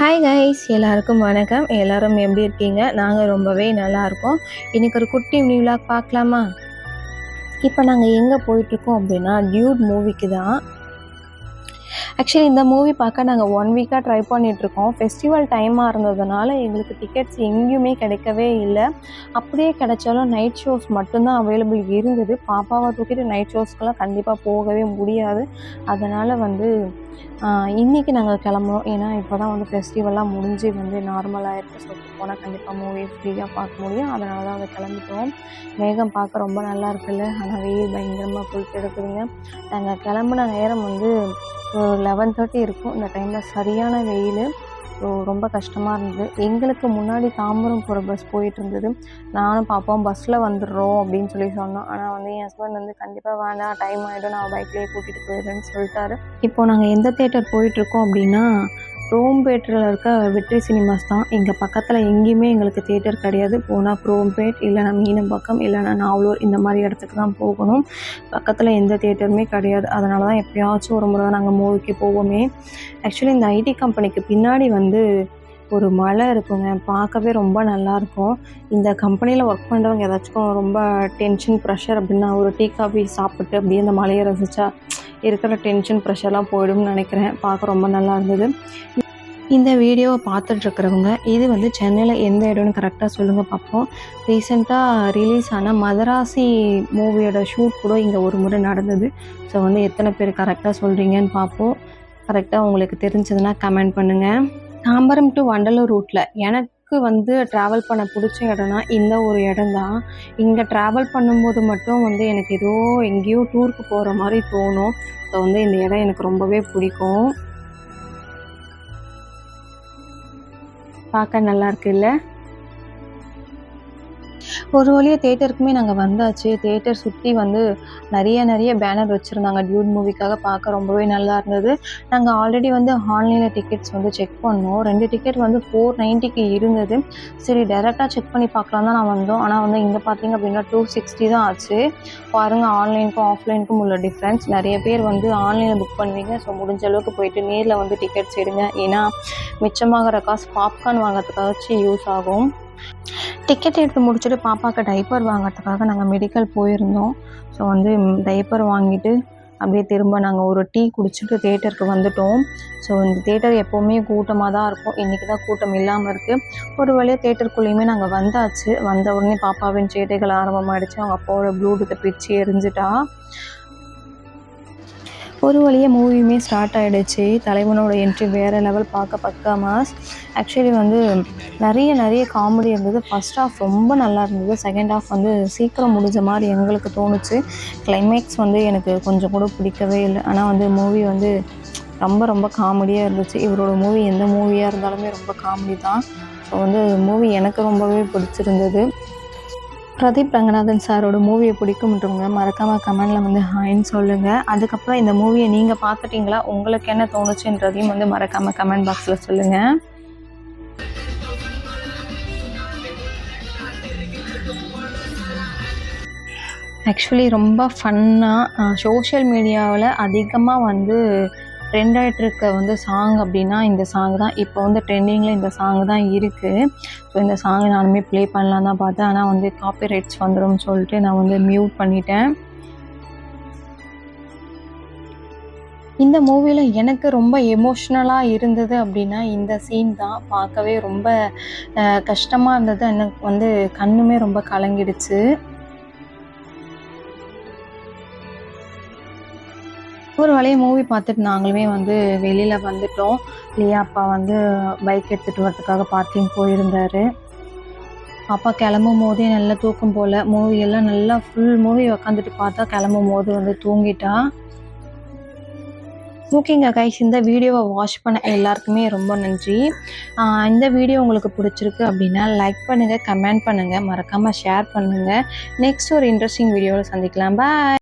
Hi guys எல்லாருக்கும் வணக்கம். எல்லாரும் எப்படி இருக்கீங்க? நாங்கள் ரொம்பவே நல்லா இருக்கோம். இன்னைக்கு ஒரு குட்டி விளாக் பார்க்கலாமா? இப்போ நாங்கள் எங்கே போயிட்டுருக்கோம் அப்படின்னா டியூட் மூவிக்கு தான். ஆக்சுவலி இந்த மூவி பார்க்க நாங்கள் ஒன் வீக்காக ட்ரை பண்ணிகிட்ருக்கோம் ஃபெஸ்டிவல் டைமாக இருந்ததுனால எங்களுக்கு டிக்கெட்ஸ் எங்கேயுமே கிடைக்கவே இல்லை. அப்படியே கிடைச்சாலும் நைட் ஷோஸ் மட்டும்தான் அவைலபிள் இருந்தது. பாப்பாவை தூக்கிட்டு நைட் ஷோஸ்க்கெல்லாம் கண்டிப்பாக போகவே முடியாது. அதனால் வந்து இன்றைக்கி நாங்கள் கிளம்புறோம். ஏன்னா இப்போ தான் வந்து ஃபெஸ்டிவல்லாம் முடிஞ்சு வந்து நார்மலாக இருக்க சொல்லிட்டு போனால் கண்டிப்பாக மூவி ஃப்ரீயாக பார்க்க முடியும். அதனால தான் அதை கிளம்பிட்டோம். மேகம் பார்க்க ரொம்ப நல்லா இருக்குல்ல? ஆனால் வெயில் பயங்கரமாக போயிட்டு எடுக்குதுங்க நாங்கள் கிளம்புன நேரம் வந்து ஒரு லெவன் தேர்ட்டி இருக்கும். இந்த டைமில் சரியான வெயில். ஸோ ரொம்ப கஷ்டமாக இருந்தது. எங்களுக்கு முன்னாடி தாம்பரம் போகிற பஸ் போயிட்டு இருந்தது நானும் பார்ப்போம் பஸ்ஸில் வந்துடுறோம் அப்படின்னு சொல்லி சொன்னோம். ஆனால் வந்து என் ஹஸ்பண்ட் வந்து கண்டிப்பாக வேணாம் டைம் ஆகிடும் நான் பைக்லேயே கூட்டிகிட்டு போயிடுறேன்னு சொல்லிட்டாரு. இப்போ நாங்கள் எந்த தேட்டர் போயிட்டுருக்கோம் அப்படின்னா குரோம்பேட்டில் இருக்க வெற்றி சினிமாஸ் தான். எங்கள் பக்கத்தில் எங்கேயுமே எங்களுக்கு தேட்டர் கிடையாது. போனால் ரோம்பேட் இல்லைனா மீனம்பாக்கம் இல்லைனா நாவலூர் இந்த மாதிரி இடத்துக்கு தான் போகணும். பக்கத்தில் எந்த தேட்டருமே கிடையாது. அதனால தான் எப்பயாச்சும் ஒரு முறை தான் நாங்கள் மூவிக்கு போவோமே. ஆக்சுவலி இந்த ஐடி கம்பெனிக்கு பின்னாடி வந்து ஒரு மலை இருக்குங்க. பார்க்கவே ரொம்ப நல்லாயிருக்கும். இந்த கம்பெனியில் ஒர்க் பண்ணுறவங்க ஏதாச்சும் ரொம்ப டென்ஷன் ப்ரெஷர் அப்படின்னா ஒரு டீ காஃபி சாப்பிட்டு அப்படியே அந்த மலையை ரசித்தா இருக்கிற டென்ஷன் ப்ரெஷர்லாம் போயிடும்னு நினைக்கிறேன். பார்க்க ரொம்ப நல்லா இருந்தது இந்த வீடியோவை பார்த்துட்ருக்கிறவங்க இது வந்து சென்னையில் எந்த இடம்னு கரெக்டாக சொல்லுங்கள் பார்ப்போம். ரீசெண்டாக ரிலீஸ் ஆன மதராசி மூவியோட ஷூட் கூட இங்கே ஒரு முறை நடந்தது. ஸோ வந்து எத்தனை பேர் கரெக்டாக சொல்கிறீங்கன்னு பார்ப்போம். கரெக்டாக உங்களுக்கு தெரிஞ்சதுன்னா கமெண்ட் பண்ணுங்கள் தாம்பரம் டு வண்டலூர் ரூட்டில் எனக்கு வந்து ட்ராவல் பண்ண பிடிச்ச இடம்னா இந்த ஒரு இடம் தான் இங்கே ட்ராவல் பண்ணும்போது மட்டும் வந்து எனக்கு ஏதோ எங்கேயோ டூருக்கு போகிற மாதிரி தோணும். ஸோ வந்து இந்த இடம் எனக்கு ரொம்பவே பிடிக்கும். பார்க்க நல்லா இருக்குல்ல ஒரு வழியாக தேட்டருக்குமே நாங்கள் வந்தாச்சு. தேட்டர் சுற்றி வந்து நிறைய நிறைய பேனர் வச்சுருந்தாங்க. டியூட் மூவிக்காக பார்க்க ரொம்பவே நல்லா இருந்தது. நாங்கள் ஆல்ரெடி வந்து ஆன்லைனில் டிக்கெட்ஸ் வந்து செக் பண்ணோம். ரெண்டு டிக்கெட் வந்து ஃபோர் நைன்ட்டிக்கு இருந்தது. சரி டேரெக்டாக செக் பண்ணி பார்க்கலாம் தான் நான் வந்தோம். ஆனால் வந்து இங்கே பார்த்தீங்க அப்படின்னா டூ சிக்ஸ்டி தான் ஆச்சு. பாருங்கள் ஆன்லைனுக்கும் ஆஃப்லைனுக்கும் உள்ள டிஃப்ரென்ஸ் நிறைய பேர் வந்து ஆன்லைனில் புக் பண்ணுவீங்க. ஸோ முடிஞ்ச அளவுக்கு போயிட்டு நேரில் வந்து டிக்கெட்ஸ் எடுங்க. ஏன்னா மிச்சமாகிற காசு பாப்கார்ன் வாங்கிறதுக்காச்சும் யூஸ் ஆகும். டிக்கெட் எடுத்து முடிச்சுட்டு பாப்பாவுக்கு டைப்பர் வாங்கிறதுக்காக நாங்கள் மெடிக்கல் போயிருந்தோம். ஸோ வந்து டைப்பர் வாங்கிட்டு அப்படியே திரும்ப நாங்கள் ஒரு டீ குடிச்சிட்டு தேட்டருக்கு வந்துட்டோம். ஸோ இந்த தேட்டர் எப்போவுமே கூட்டமாக தான் இருக்கும். இன்றைக்கி தான் கூட்டம் இல்லாமல் இருக்குது ஒரு வழியாக தேட்டருக்குள்ளேயுமே நாங்கள் வந்தாச்சு. வந்த உடனே பாப்பாவின் சேட்டைகள் ஆரம்பமாகிடுச்சு அவங்க அப்பாவோட ப்ளூடூத்தை பிச்சு எரிஞ்சிட்டா. ஒரு வழியாக மூவியுமே ஸ்டார்ட் ஆகிடுச்சு தலைவனோட என்ட்ரி வேறு லெவல் பார்க்க பக்கா மாஸ் ஆக்சுவலி வந்து நிறைய நிறைய காமெடி இருந்தது. ஃபஸ்ட் ஹாஃப் ரொம்ப நல்லா இருந்தது. செகண்ட் ஹாஃப் வந்து சீக்கிரம் முடிஞ்ச மாதிரி எங்களுக்கு தோணுச்சு. கிளைமேக்ஸ் வந்து எனக்கு கொஞ்சம் கூட பிடிக்கவே இல்லை. ஆனால் வந்து மூவி வந்து ரொம்ப ரொம்ப காமெடியாக இருந்துச்சு. இவரோட மூவி எந்த மூவியாக இருந்தாலுமே ரொம்ப காமெடி தான். ஸோ வந்து மூவி எனக்கு ரொம்பவே பிடிச்சிருந்தது. பிரதீப் ரங்கநாதன் சாரோட மூவியை பிடிக்கும்ன்றவங்க மறக்காமல் கமெண்டில் வந்து ஹாய்ன்னு சொல்லுங்கள் அதுக்கப்புறம் இந்த மூவியை நீங்கள் பார்த்துட்டிங்களா? உங்களுக்கு என்ன தோணுச்சுன்றதையும் வந்து மறக்காமல் கமெண்ட் பாக்ஸில் சொல்லுங்கள் ஆக்சுவலி ரொம்ப ஃபன்னாக சோஷியல் மீடியாவில் அதிகமாக வந்து ட்ரெண்ட் ஆகிட்டுருக்க வந்து சாங் அப்படின்னா இந்த சாங் தான். இப்போ வந்து ட்ரெண்டிங்கில் இந்த சாங் தான் இருக்குது ஸோ இந்த சாங் நானுமே ப்ளே பண்ணலாம் தான் பார்த்தேன். ஆனால் வந்து காப்பி ரைட்ஸ் வந்துடும் சொல்லிட்டு நான் வந்து மியூட் பண்ணிட்டேன். இந்த மூவியில் எனக்கு ரொம்ப எமோஷ்னலாக இருந்தது அப்படின்னா இந்த சீன் தான். பார்க்கவே ரொம்ப கஷ்டமாக இருந்தது. எனக்கு வந்து கண்ணுமே ரொம்ப கலங்கிடுச்சு. ஒரு வழியை மூவி பார்த்துட்டு நாங்களுமே வந்து வெளியில் வந்துட்டோம். லியா அப்பா வந்து பைக் எடுத்துகிட்டு வரதுக்காக பார்க்கிங் போயிருந்தார். அப்பா கிளம்பும் போதே நல்லா தூக்கம் போல். மூவி எல்லாம் நல்லா ஃபுல் மூவி உக்காந்துட்டு பார்த்தா கிளம்பும் போது வந்து தூங்கிட்டா. ஓகேங்க கைஸ் இந்த வீடியோவை வாட்ச் பண்ண எல்லாருக்குமே ரொம்ப நன்றி. இந்த வீடியோ உங்களுக்கு பிடிச்சிருக்கு அப்படின்னா லைக் பண்ணுங்கள் கமெண்ட் பண்ணுங்கள் மறக்காமல் ஷேர் பண்ணுங்கள் நெக்ஸ்ட் ஒரு இன்ட்ரெஸ்டிங் வீடியோவில் சந்திக்கலாம். பாய்